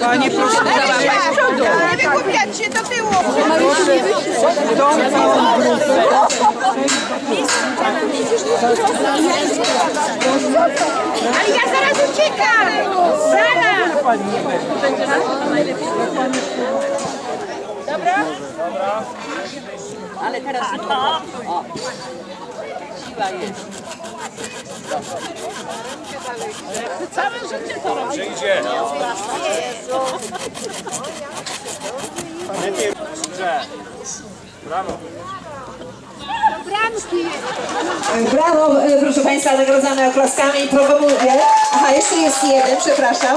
Panie proszę, Nie wygłupiać się do tyłu! Ale ja zaraz uciekam! Zaraz! Przyjdzie. Lepiej. Dobrze. Brawo. Brawo, e, proszę Państwa, nagradzamy oklaskami i proponuję. Aha, jeszcze jest jeden, przepraszam.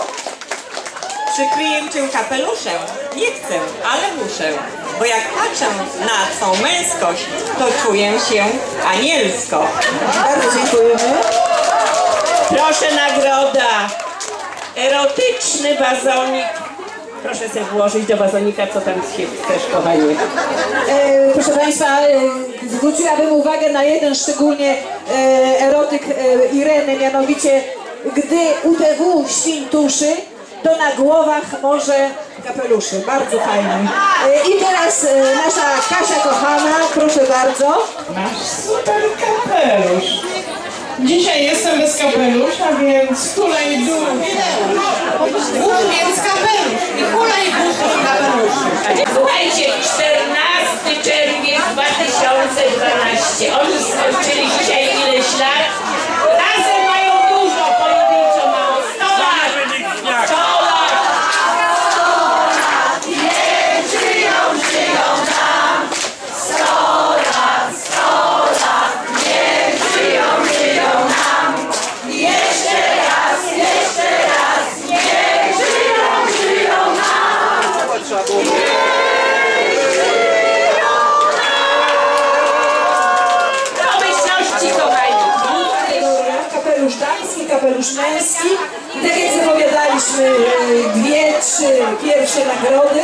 Przykryję cię kapeluszem. Nie chcę, ale muszę. Bo jak patrzę na twą męskość, to czuję się anielsko. Bardzo dziękujemy. Proszę nagroda. Erotyczny wazonik. Proszę sobie włożyć do wazonika, co tam się chcesz, kochanie. E, proszę Państwa, e, zwróciłabym uwagę na jeden szczególnie e, erotyk e, Ireny, mianowicie gdy UTW świntuszy, to na głowach może kapeluszy. Bardzo fajnie. E, I teraz e, nasza Kasia kochana, proszę bardzo. Masz super kapelusz. Dzisiaj jestem bez kapelusza, więc hulaj dół. Bóg więc kapelusz. I hulaj butów kapeluszy. Słuchajcie, 14 czerwiec 2012. Oni skończyli dzisiaj ileś lat. Razem trzy pierwsze nagrody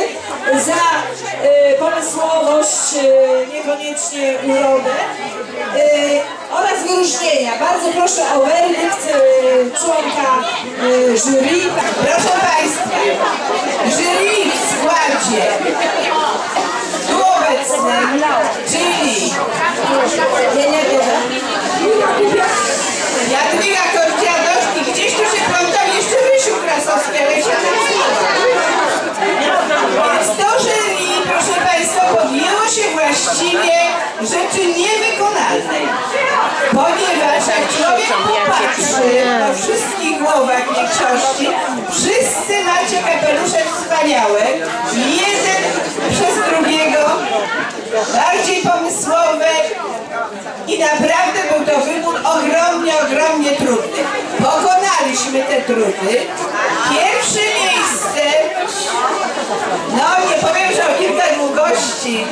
za e, pomysłowość, e, niekoniecznie urodę e, oraz wyróżnienia. Bardzo proszę o werdykt e, członka e, jury. Proszę Państwa, jury w składzie tu czyli Nie, nie, nie. Bardziej pomysłowe, i naprawdę był to wybór ogromnie, ogromnie trudny. Pokonaliśmy te trudy. Pierwsze miejsce, no nie powiem, że o kilka długości,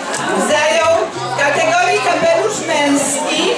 zajął w kategorii kapelusz męski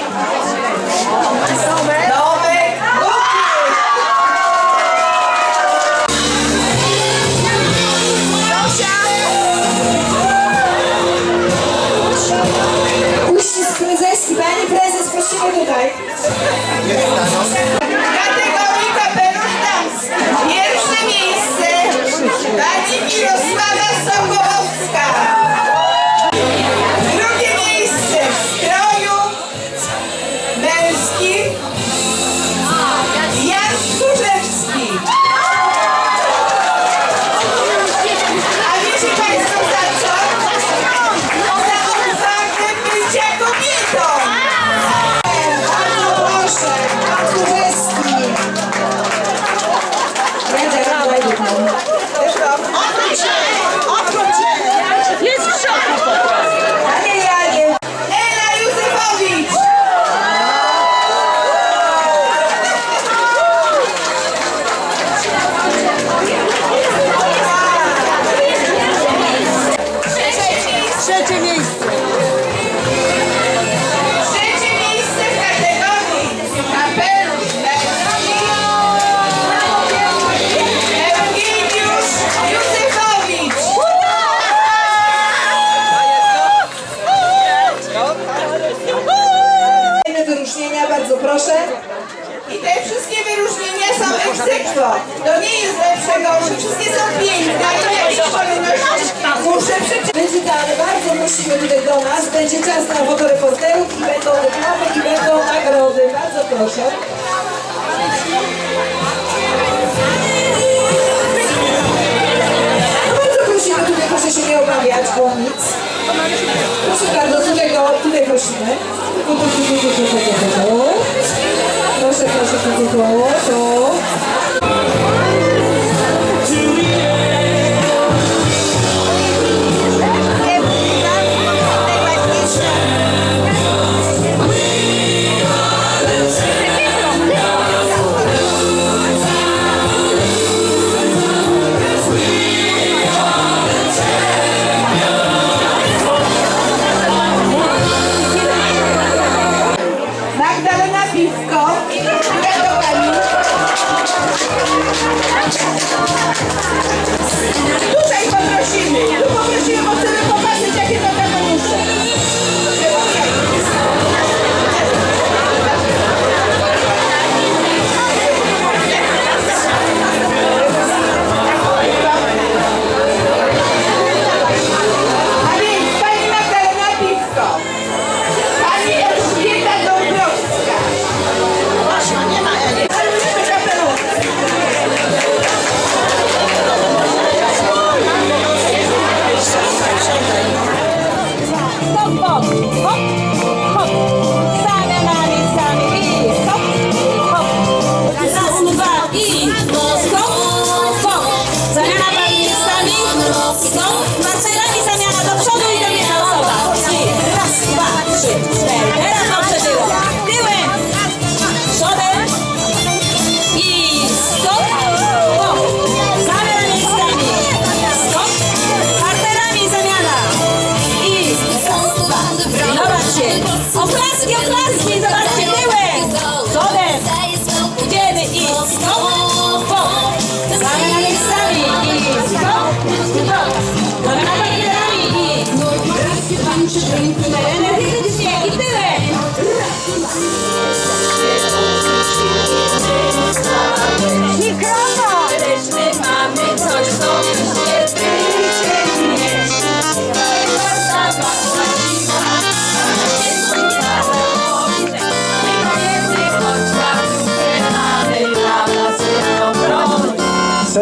ale bardzo prosimy tutaj do nas. Będzie czas na fotoreporterów i będą reklamy i będą nagrody. Bardzo proszę. No bardzo prosimy tutaj, proszę się nie obawiać, bo nic. Proszę bardzo, tutaj, go, tutaj prosimy. Proszę, proszę, proszę, proszę. proszę, proszę, proszę.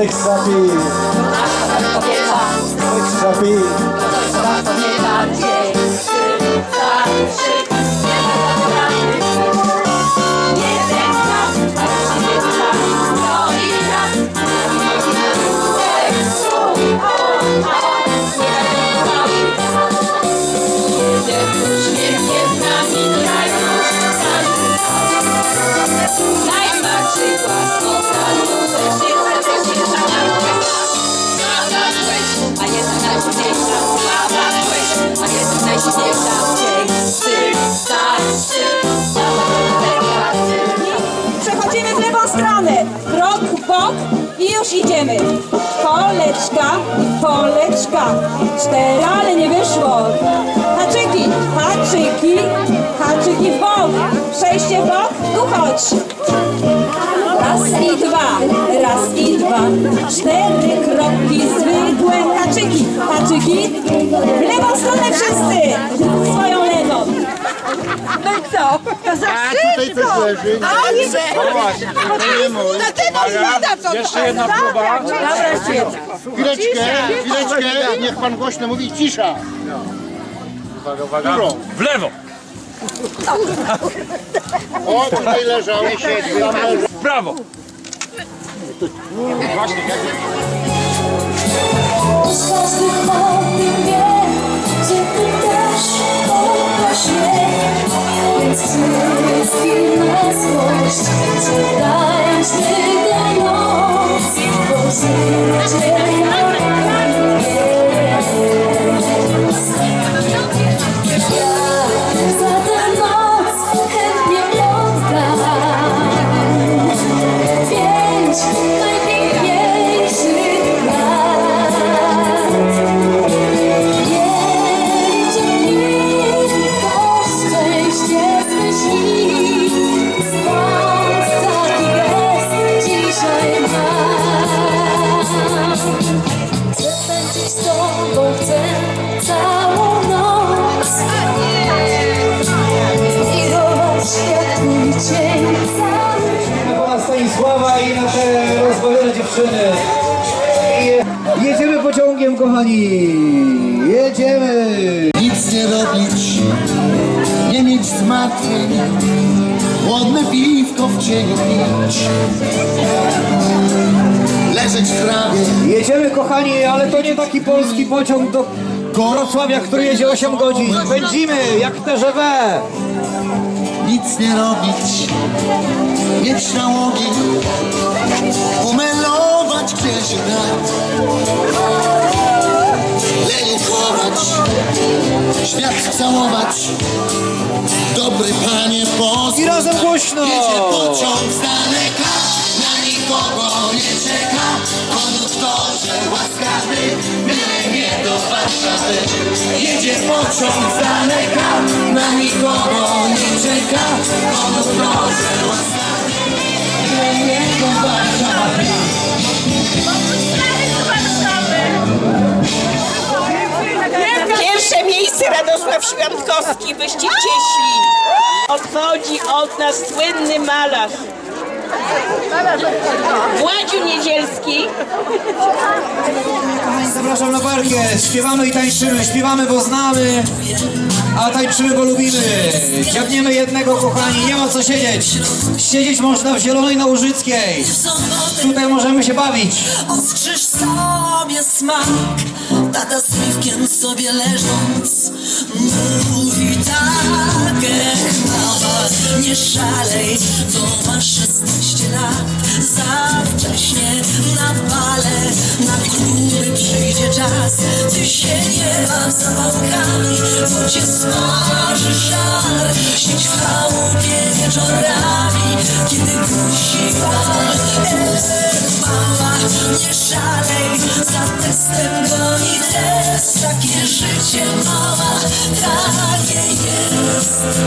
Quick Sapi. Quick Sapi. Już idziemy. Poleczka, poleczka, cztery, ale nie wyszło. Haczyki, haczyki, haczyki w bok, przejście w bok, tu chodź. Raz i dwa, raz i dwa, cztery kroki zwykłe haczyki, haczyki, w lewą stronę wszyscy, swoją lewą. No i co? To za A tutaj coś leży. No właśnie, to nie mój. Uwaga, Jeszcze jedna próba. Chwileczkę, chwileczkę. Niech pan głośno mówi. Cisza. Uwaga, uwaga. W lewo. O, tutaj leżał. Tam leżał. W prawo. Właśnie, jak o tym wie, że Thank you. Sława i na te rozbawione dziewczyny. Je- Jedziemy pociągiem, kochani. Jedziemy. Nic nie robić, nie mieć zmartwień, chłodne piwko w cieniu pić. Leżeć w trawie, Jedziemy, kochani, ale to nie taki polski pociąg do Wrocławia, który jedzie 8 godzin. Pędzimy jak TGV. Nic nie robić, mieć nałogi, umelować gdzieś brak. Lenikować, świat całować, dobry panie pozdrow. I razem głośno. Jedzie pociąg z daleka, na nikogo nie czeka. Konduktorze łaskawy, Jedzie pociąg z daleka, na nikogo nie czeka. Konduktorze łaskawy, byle nie do Warszawy. Pierwsze miejsce Radosław Świątkowski, wyścig cieśli. Odchodzi od nas słynny malarz. Władziu Niedzielski. Zapraszam na parkiet. Śpiewamy i tańczymy. Śpiewamy, bo znamy, a tańczymy, bo lubimy. Dziabniemy jednego, kochani. Nie ma co siedzieć. Siedzieć można w Zielonej na Łużyckiej. Tutaj możemy się bawić. Ostrzyż sobie smak Tata z piwkiem sobie leżąc Mówi tak mała, nie szalej To masz 16 lat. Za wcześnie na bale Na kluby przyjdzie czas. Ty się nie baw zabawkami Bo cię smaży żar Siedź w chałupie wieczorami Kiedy kusi Ech mała, nie szalej Za testem goni test Takie życie mała, takie jest